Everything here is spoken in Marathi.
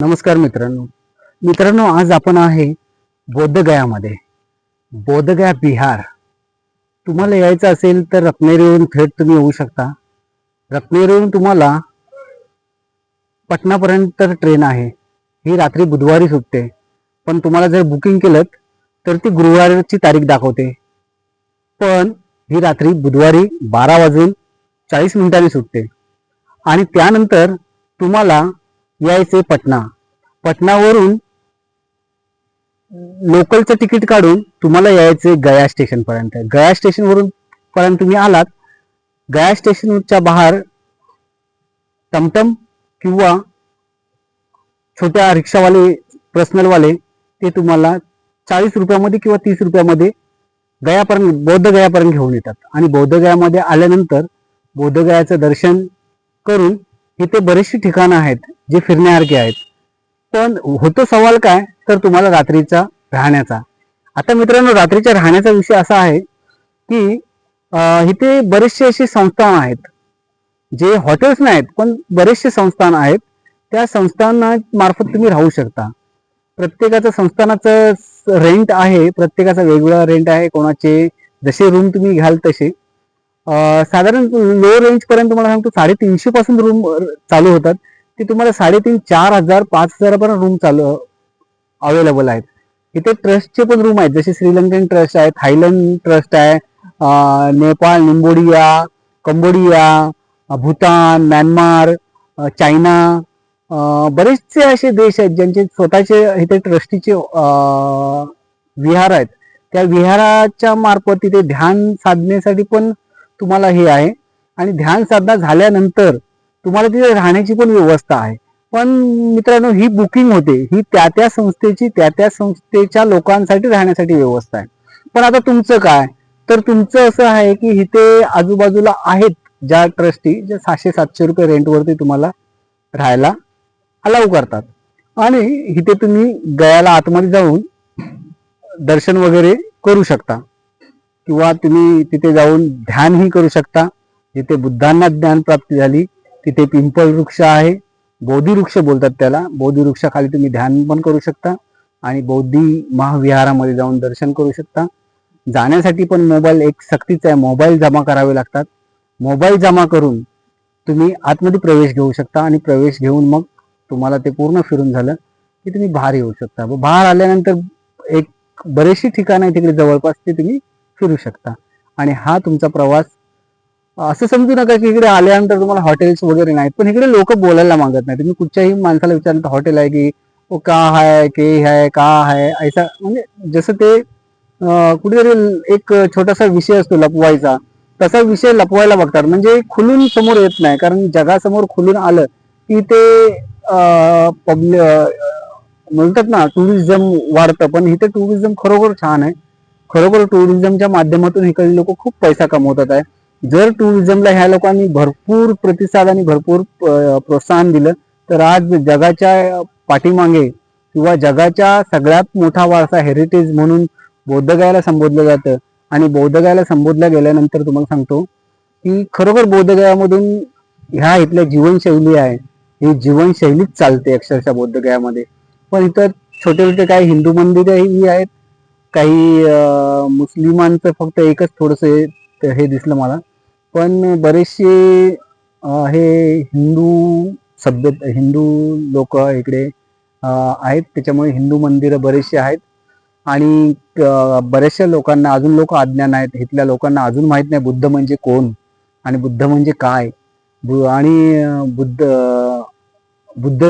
नमस्कार मित्रांनो. मित्रांनो आज आपण आहे बोधगयामध्ये. बोधगया बिहार. तुम्हाला यायचं असेल तर रत्नागिरीवरून थेट तुम्ही येऊ शकता. रत्नागिरीवरून तुम्हाला पटनापर्यंत ट्रेन आहे. ही रात्री बुधवारी सुटते. पण तुम्हाला जर बुकिंग केलं तर ती गुरुवारची तारीख दाखवते. पण ही रात्री बुधवारी बारा वाजून चाळीस मिनिटांनी सुटते. आणि त्यानंतर तुम्हाला यायचे पटना. पटनावरून लोकलचं तिकीट काढून तुम्हाला यायचे गया स्टेशन पर्यंत गया स्टेशन वरून पर्यंत तुम्ही आलात. गया स्टेशनच्या बाहेर टमटम किंवा छोट्या रिक्षावाले पर्सनलवाले ते तुम्हाला चाळीस रुपयामध्ये किंवा तीस रुपयामध्ये गयापर्यंत बौद्ध गयापर्यंत घेऊन येतात. आणि बौद्ध गयामध्ये आल्यानंतर बौद्ध गयाचं दर्शन करून इथे बरेचशी ठिकाणं आहेत. जे फिरण्यासारखे आहेत. पण होतो सवाल काय? तर तुम्हाला रात्रीचा राहण्याचा. आता मित्रांनो रात्रीच्या राहण्याचा विषय असा आहे की इथे बरेचसे असे संस्थान आहेत. जे हॉटेल्स नाहीत पण बरेचसे संस्थान आहेत. त्या संस्थानामार्फत तुम्ही राहू शकता. प्रत्येकाचं संस्थानाचं रेंट आहे प्रत्येकाचा वेगवेगळा रेंट आहे. कोणाचे जसे रूम तुम्ही घ्याल तसे. साधारण लो रेंज पर्यंत तुम्हाला सांगतो साडेतीनशे पासून रूम चालू होतात. ते तुम्हाला साडेतीन चार हजार पाच हजारापर्यंत रूम चालू अवेलेबल आहेत. इथे ट्रस्टचे पण रूम आहेत. जसे श्रीलंकन ट्रस्ट आहे थायलंड ट्रस्ट आहे नेपाळ निंबोडिया कंबोडिया भूतान म्यानमार चायना बरेचसे असे देश आहेत ज्यांचे स्वतःचे इथे ट्रस्टीचे विहार आहेत. त्या विहाराच्या मार्फत तिथे ध्यान साधण्यासाठी पण तुम्हाला हे आहे. आणि ध्यान साधना झाल्यानंतर तुम्हाला तिथे राहण्याची पण व्यवस्था आहे. पण मित्रांनो ही बुकिंग होते. ही त्या त्या संस्थेची त्या त्या संस्थेच्या लोकांसाठी राहण्यासाठी व्यवस्था आहे. पण आता तुमचं काय? तर तुमचं असं आहे की इथे आजूबाजूला आहेत ज्या ट्रस्टी ज्या सहाशे सातशे रुपये रेंटवरती तुम्हाला राहायला अलाव करतात. आणि इथे तुम्ही गयाला आतमध्ये जाऊन दर्शन वगैरे करू शकता. किंवा तुम्ही तिथे जाऊन ध्यानही करू शकता. जिथे बुद्धांना ज्ञान प्राप्ती झाली तिथे पिंपळ वृक्ष आहे. बोधी वृक्ष बोलतात त्याला. बोधी वृक्षाखाली तुम्ही ध्यान पण करू शकता आणि बौद्धी महाविहारामध्ये जाऊन दर्शन करू शकता. जाण्यासाठी पण मोबाईल एक सक्तीचा आहे. मोबाईल जमा करावे लागतात. मोबाईल जमा करून तुम्ही आतमध्ये प्रवेश घेऊ शकता आणि प्रवेश घेऊन मग तुम्हाला ते पूर्ण फिरून झालं की तुम्ही बाहेर येऊ शकता. बाहेर आल्यानंतर एक बरेचशी ठिकाणं आहे तिकडे जवळपास ते तुम्ही फिरू शकता. आणि हा तुमचा प्रवास असं समजू नका की इकडे आल्यानंतर तुम्हाला हॉटेल्स वगैरे नाहीत. पण इकडे लोक बोलायला मागत नाही. तुम्ही कुठच्याही माणसाला विचारलं तर हॉटेल आहे की ओ का हाय के आहे का आहे ऐसा म्हणजे जसं ते कुठेतरी एक छोटासा विषय असतो लपवायचा. तसा विषय लपवायला बघतात. म्हणजे खुलून समोर येत नाही. कारण जगासमोर खुलून आलं की ते पब्लिक म्हणतात ना टुरिझम वाढतं. पण इथे टुरिझम खरोखर छान आहे. खरोखर टुरिझमच्या माध्यमातून इकडे लोक खूप पैसा कमवतात आहे. जर टुरिझमला ह्या लोकांनी भरपूर प्रतिसाद आणि भरपूर प्रोत्साहन दिलं तर आज जगाच्या पाठीमागे किंवा जगाच्या सगळ्यात मोठा वारसा हेरिटेज म्हणून बौद्धगयाला संबोधलं जातं. आणि बौद्धगयाला संबोधल्या गेल्यानंतर तुम्हाला सांगतो की खरोखर बौद्धगयामधून ह्या इथल्या जीवनशैली आहे. ही जीवनशैलीच चालते अक्षरशः बौद्धगयामध्ये. पण इथं छोटे छोटे काही हिंदू मंदिरही आहेत. काही मुस्लिमांचं फक्त एकच थोडंसं हे दिसलं मला. पण बरेचसे हे हिंदू सभ्य हिंदू लोक इकडे आहेत. त्याच्यामुळे हिंदू मंदिरं बरेचसे आहेत. आणि बऱ्याचशा लोकांना अजून लोक अज्ञान आहेत इथल्या लोकांना अजून माहीत नाही बुद्ध म्हणजे कोण आणि बुद्ध म्हणजे काय. बु- आणि बुद्ध बुद्ध